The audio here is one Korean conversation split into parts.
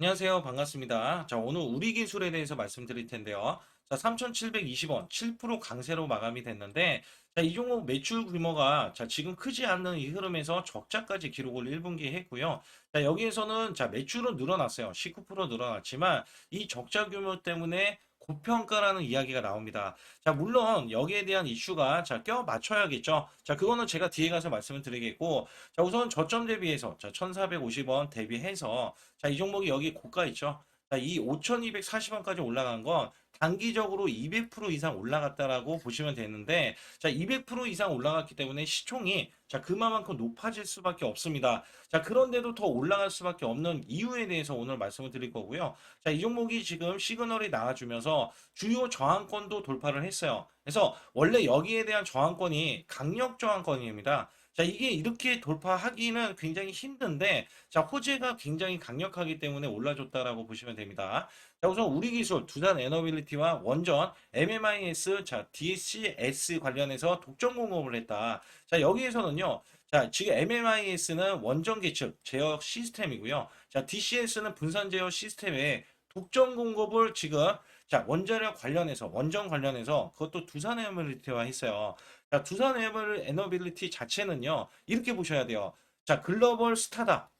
안녕하세요. 반갑습니다. 자, 오늘 우리 기술에 대해서 말씀드릴 텐데요. 자, 3,720원, 7% 강세로 마감이 됐는데, 자, 이 종목 매출 규모가, 자, 지금 크지 않는 이 흐름에서 적자까지 기록을 1분기에 했고요. 자, 여기에서는, 자, 매출은 늘어났어요. 19% 늘어났지만, 이 적자 규모 때문에 고평가라는 이야기가 나옵니다. 자, 물론 여기에 대한 이슈가 자, 껴 맞춰야겠죠. 자, 그거는 제가 뒤에 가서 말씀을 드리겠고, 자, 우선 저점 대비해서 자, 1,450원 대비해서 자, 이 종목이 여기 고가 있죠. 자, 이 5,240원까지 올라간 건 단기적으로 200% 이상 올라갔다라고 보시면 되는데, 자, 200% 이상 올라갔기 때문에 시총이 자, 그만큼 높아질 수밖에 없습니다. 자, 그런데도 더 올라갈 수밖에 없는 이유에 대해서 오늘 말씀을 드릴 거고요. 자, 이 종목이 지금 시그널이 나와주면서 주요 저항권도 돌파를 했어요. 그래서 원래 여기에 대한 저항권이 강력 저항권입니다. 자, 이게 이렇게 돌파하기는 굉장히 힘든데, 자, 호재가 굉장히 강력하기 때문에 올라줬다라고 보시면 됩니다. 자, 우선 우리 기술, 두산 에너빌리티와 원전, MMIS, 자, DCS 관련해서 독점 공급을 했다. 자, 여기에서는요, 자, 지금 MMIS는 원전 계측 제어 시스템이고요. 자, DCS는 분산 제어 시스템에 독점 공급을 지금 자, 원자력 관련해서, 원전 관련해서 그것도 두산 에너빌리티와 했어요. 자, 두산 에너빌- 에너빌리티 자체는요, 이렇게 보셔야 돼요. 자, 글로벌 스타다.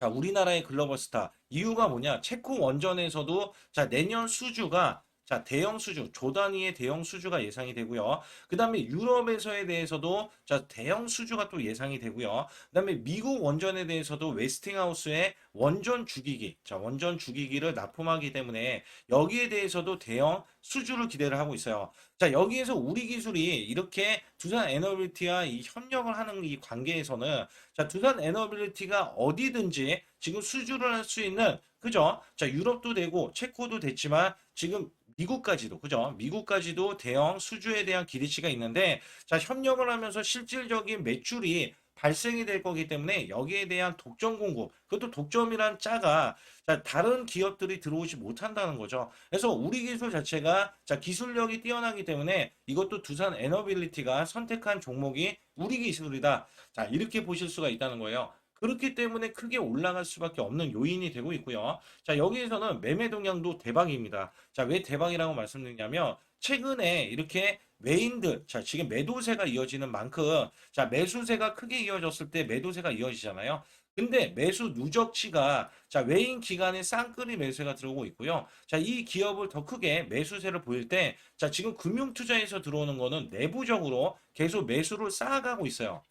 자, 우리나라의 글로벌 스타. 이유가 뭐냐? 체코 원전에서도 자, 내년 수주가 자, 대형 수주, 조 단위의 대형 수주가 예상이 되고요. 그 다음에 유럽에서에 대해서도 자, 대형 수주가 또 예상이 되고요. 그 다음에 미국 원전에 대해서도 웨스팅하우스의 원전 주기기, 자, 원전 주기기를 납품하기 때문에 여기에 대해서도 대형 수주를 기대를 하고 있어요. 자, 여기에서 우리 기술이 이렇게 두산 에너빌리티와 이 협력을 하는 이 관계에서는 자, 두산 에너빌리티가 어디든지 지금 수주를 할 수 있는 그죠? 자, 유럽도 되고 체코도 됐지만 지금 미국까지도 그죠? 미국까지도 대형 수주에 대한 기대치가 있는데 자, 협력을 하면서 실질적인 매출이 발생이 될 거기 때문에 여기에 대한 독점 공급, 그것도 독점이란 자가 자, 다른 기업들이 들어오지 못한다는 거죠. 그래서 우리 기술 자체가 자, 기술력이 뛰어나기 때문에 이것도 두산 에너빌리티가 선택한 종목이 우리 기술이다. 자, 이렇게 보실 수가 있다는 거예요. 그렇기 때문에 크게 올라갈 수밖에 없는 요인이 되고 있고요. 자, 여기에서는 매매 동향도 대박입니다. 자, 왜 대박이라고 말씀드리냐면 최근에 이렇게 외인들, 자, 지금 매도세가 이어지는 만큼 자, 매수세가 크게 이어졌을 때 매도세가 이어지잖아요. 근데 매수 누적치가 자, 외인 기관의 쌍끌이 매수가 들어오고 있고요. 자, 이 기업을 더 크게 매수세를 보일 때 자, 지금 금융투자에서 들어오는 거는 내부적으로 계속 매수를 쌓아가고 있어요.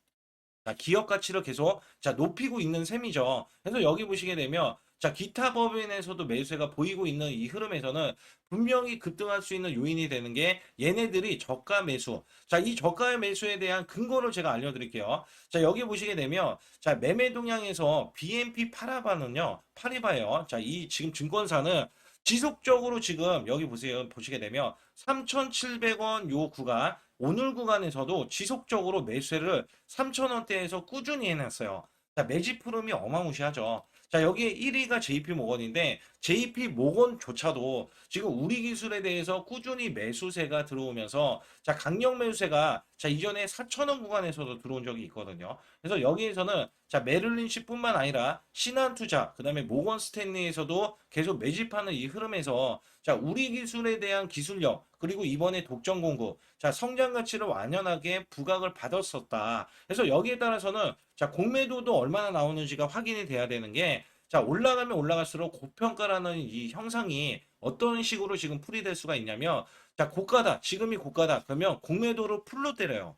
자, 기업 가치를 계속 자, 높이고 있는 셈이죠. 그래서 여기 보시게 되면 자, 기타 법인에서도 매수세가 보이고 있는 이 흐름에서는 분명히 급등할 수 있는 요인이 되는 게 얘네들이 저가 매수. 자, 이 저가 매수에 대한 근거를 제가 알려드릴게요. 자, 여기 보시게 되면 자, 매매 동향에서 BNP 파라바는요, 파리바요. 자, 이 지금 증권사는 지속적으로 지금 여기 보세요. 보시게 되면 3,700원 요 구간 오늘 구간에서도 지속적으로 매수를 3,000원대에서 꾸준히 해놨어요. 자, 매집 흐름이 어마무시하죠. 자, 여기에 1위가 JP 모건인데 JP 모건조차도 지금 우리 기술에 대해서 꾸준히 매수세가 들어오면서 자, 강력 매수세가 자, 이전에 4,000원 구간에서도 들어온 적이 있거든요. 그래서 여기에서는 자, 메릴린시뿐만 아니라 신한투자, 그다음에 모건 스탠리에서도 계속 매집하는 이 흐름에서 자, 우리 기술에 대한 기술력, 그리고 이번에 독점 공급, 자, 성장 가치를 완연하게 부각을 받았었다. 그래서 여기에 따라서는 자, 공매도도 얼마나 나오는지가 확인이 돼야 되는 게 자, 올라가면 올라갈수록 고평가라는 이 형상이 어떤 식으로 지금 풀이될 수가 있냐면 자, 고가다. 지금이 고가다. 그러면 공매도를 풀로 때려요.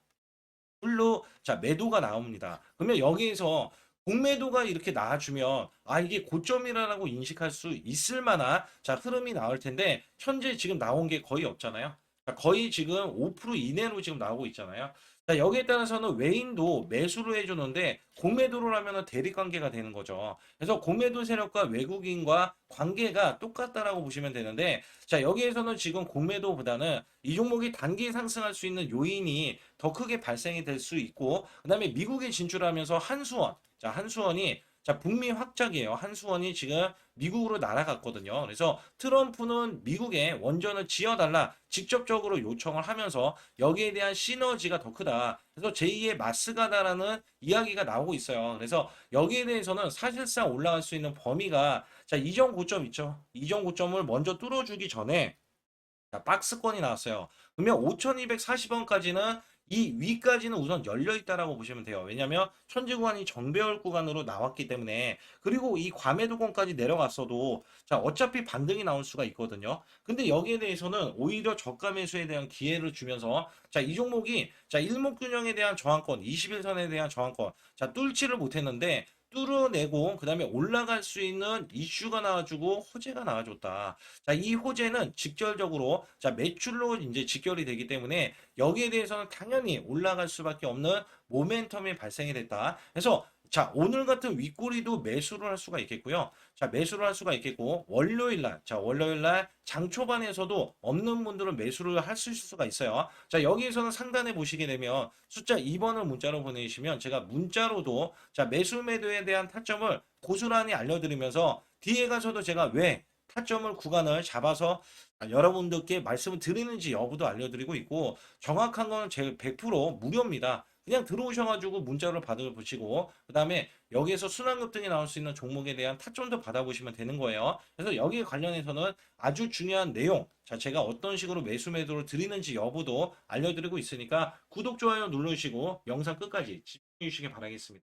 풀로 자, 매도가 나옵니다. 그러면 여기에서 공매도가 이렇게 나와주면 아 이게 고점이라고 인식할 수 있을 만한 자 흐름이 나올 텐데 현재 지금 나온 게 거의 없잖아요. 자, 거의 지금 5% 이내로 지금 나오고 있잖아요. 자, 여기에 따라서는 외인도 매수를 해주는데 공매도를 하면은 대립 관계가 되는 거죠. 그래서 공매도 세력과 외국인과 관계가 똑같다라고 보시면 되는데 자 여기에서는 지금 공매도보다는 이 종목이 단기 상승할 수 있는 요인이 더 크게 발생이 될 수 있고 그 다음에 미국에 진출하면서 한수원 자 한수원이 자, 북미 확장이에요. 한수원이 지금 미국으로 날아갔거든요. 그래서 트럼프는 미국에 원전을 지어달라 직접적으로 요청을 하면서 여기에 대한 시너지가 더 크다. 그래서 제2의 마스가다라는 이야기가 나오고 있어요. 그래서 여기에 대해서는 사실상 올라갈 수 있는 범위가 자, 이전 고점 있죠. 이전 고점을 먼저 뚫어주기 전에 자, 박스권이 나왔어요. 그러면 5240원까지는 이 위까지는 우선 열려 있다라고 보시면 돼요. 왜냐하면 천지 구간이 정배열 구간으로 나왔기 때문에 그리고 이 과매도권까지 내려갔어도 자 어차피 반등이 나올 수가 있거든요. 근데 여기에 대해서는 오히려 저가 매수에 대한 기회를 주면서 자이 종목이 자 일목균형에 대한 저항권, 21선에 대한 저항권 자 뚫지를 못했는데 뚫어내고 그다음에 올라갈 수 있는 이슈가 나와주고 호재가 나와줬다. 자, 이 호재는 직결적으로 자 매출로 이제 직결이 되기 때문에 여기에 대해서는 당연히 올라갈 수밖에 없는 모멘텀이 발생이 됐다. 그래서 자, 오늘 같은 윗꼬리도 매수를 할 수가 있겠고요. 자, 매수를 할 수가 있겠고, 월요일 날, 자, 월요일 날 장 초반에서도 없는 분들은 매수를 할수 있을 수가 있어요. 자, 여기에서는 상단에 보시게 되면 숫자 2번을 문자로 보내주시면 제가 문자로도 자, 매수 매도에 대한 타점을 고스란히 알려드리면서 뒤에 가서도 제가 왜 타점을 구간을 잡아서 아, 여러분들께 말씀을 드리는지 여부도 알려드리고 있고 정확한 거는 제100% 무료입니다. 그냥 들어오셔가지고 문자를 받아보시고 그 다음에 여기에서 순환급 등이 나올 수 있는 종목에 대한 타점도 받아보시면 되는 거예요. 그래서 여기에 관련해서는 아주 중요한 내용, 자 제가 어떤 식으로 매수 매도를 드리는지 여부도 알려드리고 있으니까 구독 좋아요 눌러주시고 영상 끝까지 집중해 주시기 바라겠습니다.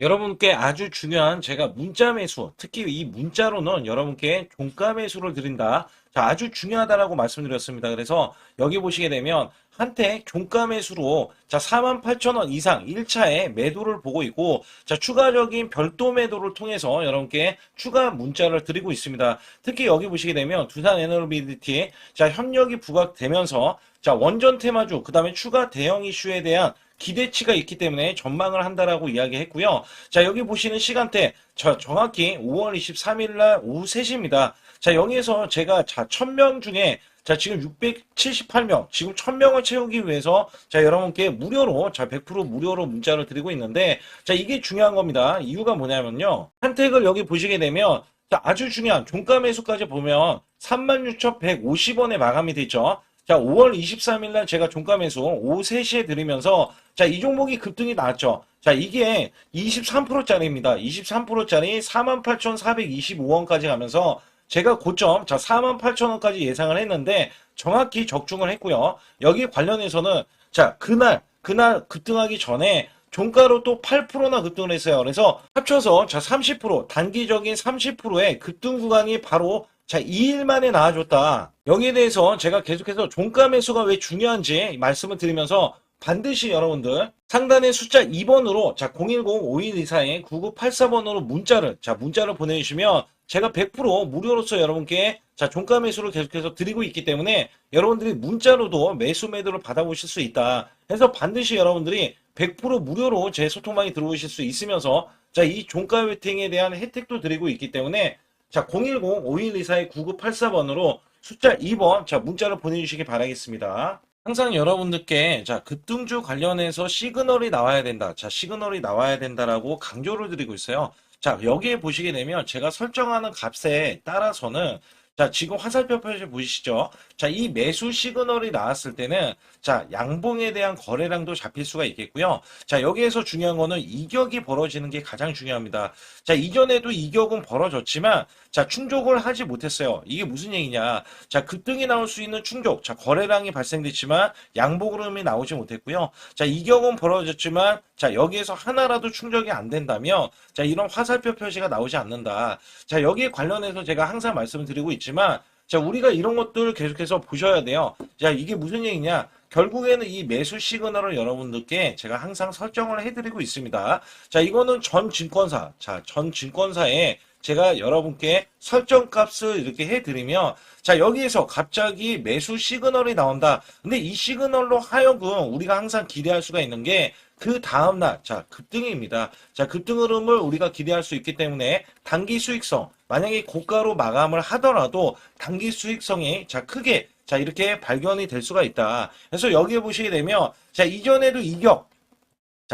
여러분께 아주 중요한 제가 문자 매수, 특히 이 문자로는 여러분께 종가 매수를 드린다. 자, 아주 중요하다라고 말씀드렸습니다. 그래서 여기 보시게 되면 한택 종가 매수로 자, 48,000원 이상 1차에 매도를 보고 있고 자, 추가적인 별도 매도를 통해서 여러분께 추가 문자를 드리고 있습니다. 특히 여기 보시게 되면 두산 에너비리티 자, 협력이 부각되면서 자, 원전 테마주 그다음에 추가 대형 이슈에 대한 기대치가 있기 때문에 전망을 한다라고 이야기했고요. 자, 여기 보시는 시간대 저 정확히 5월 23일 날 오후 3시입니다. 자, 여기에서 제가 자, 1000명 중에 자, 지금 678명, 지금 1000명을 채우기 위해서 자, 여러분께 무료로 자, 100% 무료로 문자를 드리고 있는데 자, 이게 중요한 겁니다. 이유가 뭐냐면요. 한택을 여기 보시게 되면 자, 아주 중요한 종가 매수까지 보면 36,150원에 마감이 되죠. 자, 5월 23일 날 제가 종가 매수 오후 3시에 드리면서 자, 이 종목이 급등이 나왔죠. 자, 이게 23%짜리입니다. 23%짜리 48,425원까지 가면서 제가 고점 자 48,000원까지 예상을 했는데 정확히 적중을 했고요. 여기 관련해서는 자, 그날 그날 급등하기 전에 종가로 또 8%나 급등을 했어요. 그래서 합쳐서 자 30% 단기적인 30%의 급등 구간이 바로 자 2일 만에 나와줬다. 여기에 대해서 제가 계속해서 종가 매수가 왜 중요한지 말씀을 드리면서 반드시 여러분들 상단의 숫자 2번으로 자 010-5124-9984번으로 문자를 자 문자를 보내주시면 제가 100% 무료로서 여러분께 자 종가 매수를 계속해서 드리고 있기 때문에 여러분들이 문자로도 매수 매도를 받아보실 수 있다. 해서 반드시 여러분들이 100% 무료로 제 소통방에 들어오실 수 있으면서 자 이 종가 웨팅에 대한 혜택도 드리고 있기 때문에 자 010-5124-9984번으로 숫자 2번 자 문자를 보내주시기 바라겠습니다. 항상 여러분들께 자 급등주 관련해서 시그널이 나와야 된다. 자 시그널이 나와야 된다라고 강조를 드리고 있어요. 자 여기에 보시게 되면 제가 설정하는 값에 따라서는 자 지금 화살표 표시 보이시죠? 자 이 매수 시그널이 나왔을 때는 자 양봉에 대한 거래량도 잡힐 수가 있겠고요. 자 여기에서 중요한 거는 이격이 벌어지는 게 가장 중요합니다. 자 이전에도 이격은 벌어졌지만 자 충족을 하지 못했어요. 이게 무슨 얘기냐? 자 급등이 나올 수 있는 충족, 자 거래량이 발생됐지만 양복 흐름이 나오지 못했고요. 자 이격은 벌어졌지만 자 여기에서 하나라도 충족이 안 된다면 자 이런 화살표 표시가 나오지 않는다. 자 여기에 관련해서 제가 항상 말씀을 드리고 있 지만 자 우리가 이런 것들 계속해서 보셔야 돼요. 자 이게 무슨 얘기냐? 결국에는 이 매수 시그널을 여러분들께 제가 항상 설정을 해드리고 있습니다. 자, 이거는 전 증권사, 자, 전 증권사에 제가 여러분께 설정 값을 이렇게 해드리면, 자, 여기에서 갑자기 매수 시그널이 나온다. 근데 이 시그널로 하여금 우리가 항상 기대할 수가 있는 게, 그 다음날, 자, 급등입니다. 자, 급등 흐름을 우리가 기대할 수 있기 때문에 단기 수익성, 만약에 고가로 마감을 하더라도 단기 수익성이 자, 크게 자, 이렇게 발견이 될 수가 있다. 그래서 여기에 보시게 되면, 자, 이전에도 이격,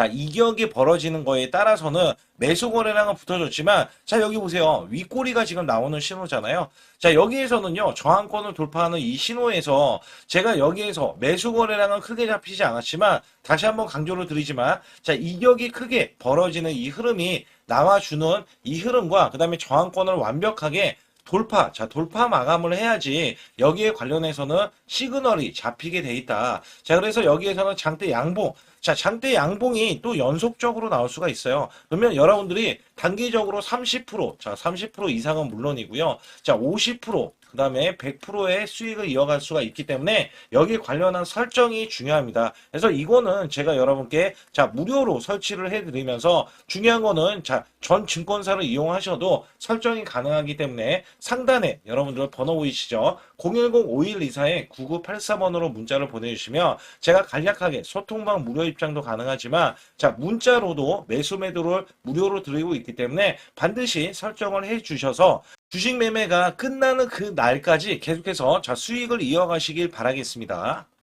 자, 이격이 벌어지는 거에 따라서는 매수 거래량은 붙어졌지만 자, 여기 보세요. 윗꼬리가 지금 나오는 신호잖아요. 자, 여기에서는요. 저항권을 돌파하는 이 신호에서 제가 여기에서 매수 거래량은 크게 잡히지 않았지만 다시 한번 강조를 드리지만 자, 이격이 크게 벌어지는 이 흐름이 나와주는 이 흐름과 그 다음에 저항권을 완벽하게 돌파, 자, 돌파 마감을 해야지 여기에 관련해서는 시그널이 잡히게 돼 있다. 자, 그래서 여기에서는 장대 양봉, 자, 장대 양봉이 또 연속적으로 나올 수가 있어요. 그러면 여러분들이 단기적으로 30%, 자, 30% 이상은 물론이고요. 자, 50%, 그 다음에 100%의 수익을 이어갈 수가 있기 때문에 여기 관련한 설정이 중요합니다. 그래서 이거는 제가 여러분께 자, 무료로 설치를 해드리면서 중요한 거는 자, 전 증권사를 이용하셔도 설정이 가능하기 때문에 상단에 여러분들 번호 보이시죠? 010-5124-9983번으로 문자를 보내주시면 제가 간략하게 소통방 무료 입장도 가능하지만 자, 문자로도 매수 매도를 무료로 드리고 있기 때문에 반드시 설정을 해 주셔서 주식 매매가 끝나는 그 날까지 계속해서 자, 수익을 이어가시길 바라겠습니다.